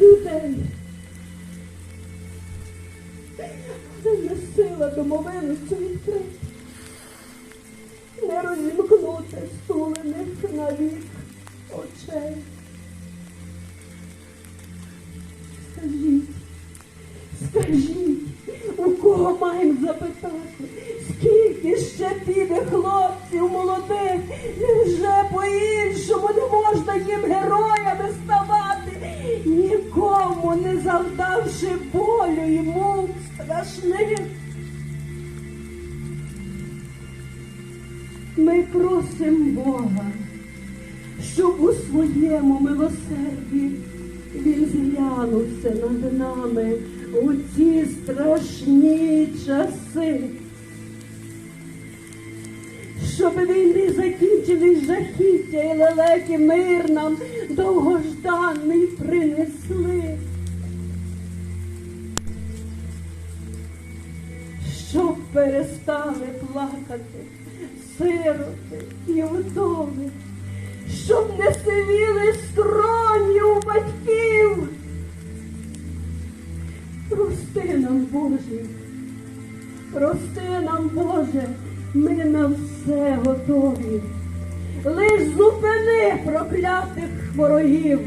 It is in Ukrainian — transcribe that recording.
людей. Це не сила домовину відкрити, не розімкнути стулених навік очей. Скажіть, скажіть, у кого маємо запитати, скільки ще піде хлопців молодих, невже нікому не завдавши болю мук страшних. Ми просимо Бога, щоб у своєму милосерді він зглянувся над нами у ці страшні часи. Щоб війни закінчились жахіття і лелеки мир нам довгожданий перестали плакати сироти і вдови, щоб не сивіли скроні у батьків. Прости нам, Боже, прости нам, Боже, ми на все готові. Лиш зупини проклятих ворогів,